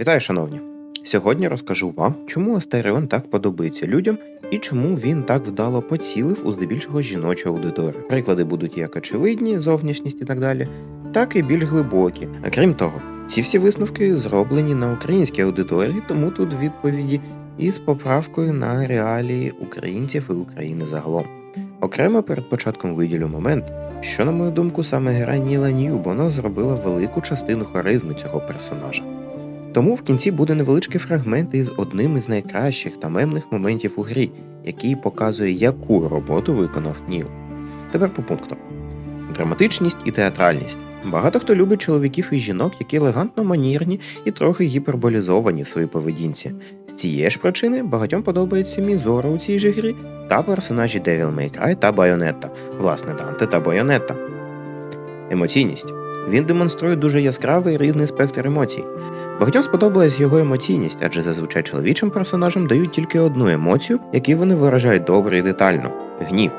Вітаю, шановні! Сьогодні розкажу вам, чому Астеріон так подобається людям і чому він так вдало поцілив у здебільшого жіночу аудиторію. Приклади будуть як очевидні, зовнішність і так далі, так і більш глибокі. А крім того, ці всі висновки зроблені на українській аудиторії, тому тут відповіді із поправкою на реалії українців і України загалом. Окремо перед початком виділю момент, що, на мою думку, саме гра Ніла Ньюбона зробила велику частину харизми цього персонажа. Тому в кінці буде невеличкий фрагмент із одним із найкращих та мемних моментів у грі, який показує, яку роботу виконав Ніл. Тепер по пунктам: драматичність і театральність. Багато хто любить чоловіків і жінок, які елегантно манірні і трохи гіперболізовані в своїй поведінці. З цієї ж причини багатьом подобається Мізора у цій же грі та персонажі Devil May Cry та Байонетта, власне Данте та Байонетта. Емоційність. Він демонструє дуже яскравий різний спектр емоцій. Багатьом сподобалась його емоційність, адже зазвичай чоловічим персонажам дають тільки одну емоцію, яку вони виражають добре і детально гнів.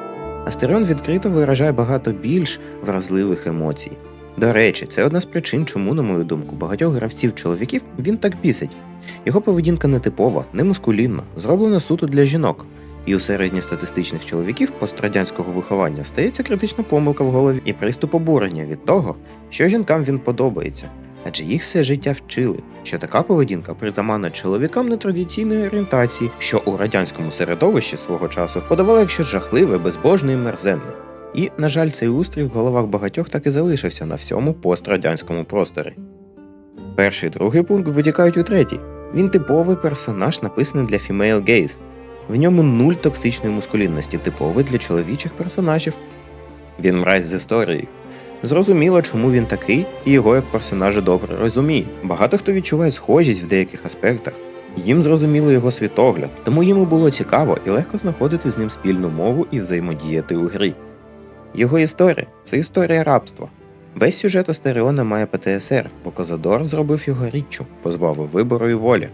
Астеріон відкрито виражає багато більш вразливих емоцій. До речі, це одна з причин, чому, на мою думку, багатьох гравців чоловіків він так бісить. Його поведінка нетипова, не мускулінна, зроблена суто для жінок. І у середньостатистичних чоловіків пострадянського виховання стається критична помилка в голові і приступ обурення від того, що жінкам він подобається, адже їх все життя вчили, що така поведінка притаманна чоловікам нетрадиційної орієнтації, що у радянському середовищі свого часу подавала як щось жахливе, безбожне і мерзенне. І, на жаль, цей устрій в головах багатьох так і залишився на всьому пострадянському просторі. Перший і другий пункт витікають у третій. Він типовий персонаж, написаний для Female Gaze. В ньому нуль токсичної мускулінності, типовий для чоловічих персонажів. Він мразь з історією. Зрозуміло, чому він такий, і його як персонажа добре розуміє. Багато хто відчуває схожість в деяких аспектах. Їм зрозуміло його світогляд, тому йому було цікаво і легко знаходити з ним спільну мову і взаємодіяти у грі. Його історія це історія рабства. Весь сюжет Астеріона має ПТСР, бо Козадор зробив його річчю, позбавив вибору і волі.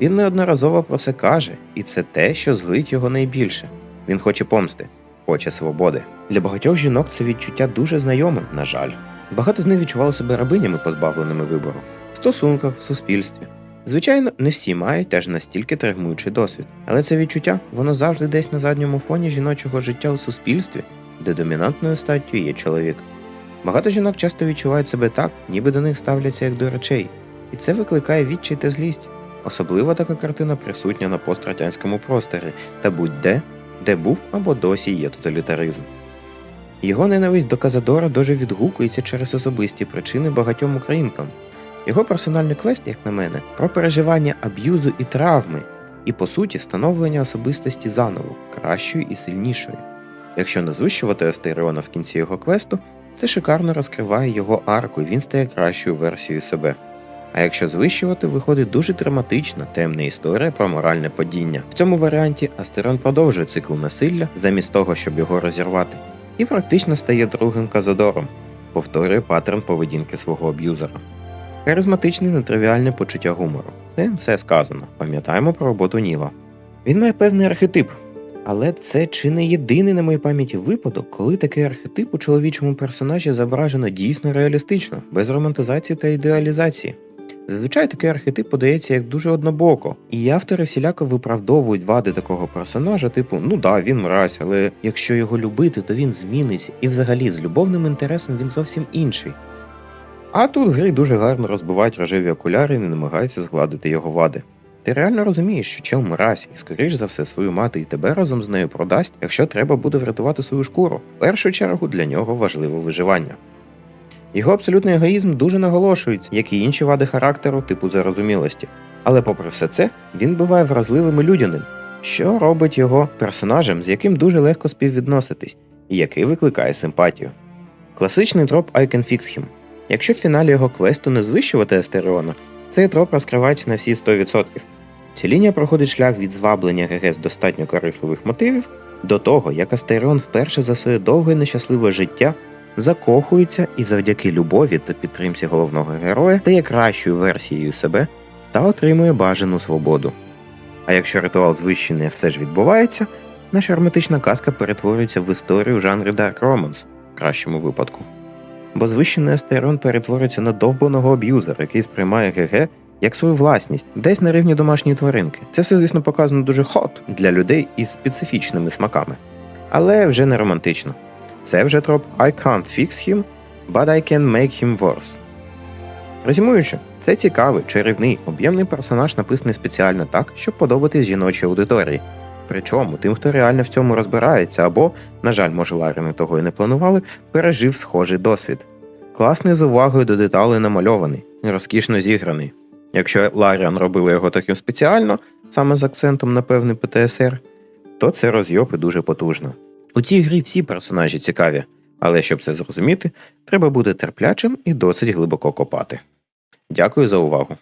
Він неодноразово про це каже, і це те, що злить його найбільше. Він хоче помсти, хоче свободи. Для багатьох жінок це відчуття дуже знайоме, на жаль. Багато з них відчували себе рабинями, позбавленими вибору, в стосунках, в суспільстві. Звичайно, не всі мають теж настільки травмуючий досвід, але це відчуття воно завжди десь на задньому фоні жіночого життя у суспільстві, де домінантною статтю є чоловік. Багато жінок часто відчувають себе так, ніби до них ставляться як до речей, і це викликає відчай та злість. Особливо така картина присутня на пострадянському просторі та будь-де, де був або досі є тоталітаризм. Його ненависть до Казадора дуже відгукується через особисті причини багатьом українкам. Його персональний квест, як на мене, про переживання аб'юзу і травми, і по суті становлення особистості заново, кращої і сильнішої. Якщо не звищувати Астеріона в кінці його квесту, це шикарно розкриває його арку, і він стає кращою версією себе. А якщо звищувати, виходить дуже драматична темна історія про моральне падіння. В цьому варіанті Астерон продовжує цикл насилля замість того, щоб його розірвати, і практично стає другим Казадором, повторює паттерн поведінки свого аб'юзера. Харизматичне нетривіальне почуття гумору. Це все сказано. Пам'ятаємо про роботу Ніла. Він має певний архетип, але це чи не єдиний на моїй пам'яті випадок, коли такий архетип у чоловічому персонажі зображено дійсно реалістично, без романтизації та ідеалізації. Зазвичай такий архетип подається як дуже однобоко, і автори всіляко виправдовують вади такого персонажа, типу, ну да, він мразь, але якщо його любити, то він зміниться, і взагалі з любовним інтересом він зовсім інший. А тут в грі дуже гарно розбивають рожеві окуляри і не намагаються згладити його вади. Ти реально розумієш, що чел мразь, і скоріш за все свою мати і тебе разом з нею продасть, якщо треба буде врятувати свою шкуру. В першу чергу для нього важливо виживання. Його абсолютний егоїзм дуже наголошується, як і інші вади характеру типу зарозумілості. Але попри все це, він буває вразливим і людяним, що робить його персонажем, з яким дуже легко співвідноситись, і який викликає симпатію. Класичний троп I can fix him. Якщо в фіналі його квесту не звищувати Астеріона, цей троп розкривається на всі 100%. Ця лінія проходить шлях від зваблення ГГ з достатньо корисливих мотивів до того, як Астеріон вперше за своє довге нещасливе життя закохується і завдяки любові та підтримці головного героя стає кращою версією себе та отримує бажану свободу. А якщо ритуал звищення все ж відбувається, наша ерметична казка перетворюється в історію в жанрі Dark Romance в кращому випадку. Бо звищений Астерон перетворюється на довбаного аб'юзера, який сприймає ГГ як свою власність, десь на рівні домашньої тваринки. Це все, звісно, показано дуже хот для людей із специфічними смаками, але вже не романтично. Це вже троп I can't fix him, but I can make him worse. Резюмуючи, це цікавий, чарівний, об'ємний персонаж, написаний спеціально так, щоб подобатись жіночій аудиторії. Причому тим, хто реально в цьому розбирається, або, на жаль, може, Ларіни того і не планували, пережив схожий досвід. Класний з увагою до деталей намальований, розкішно зіграний. Якщо Ларіан робили його таким спеціально, саме з акцентом на певний ПТСР, то це розйоб і дуже потужно. У цій грі всі персонажі цікаві, але щоб це зрозуміти, треба бути терплячим і досить глибоко копати. Дякую за увагу.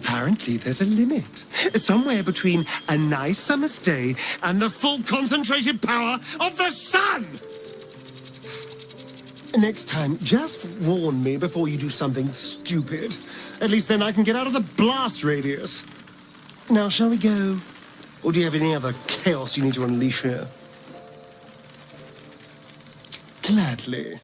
Apparently there's a limit. Somewhere between a nice summer's day and the full concentrated power of the sun! Next time, just warn me before you do something stupid. At least then I can get out of the blast radius. Now, shall we go? Or do you have any other chaos you need to unleash here? Gladly.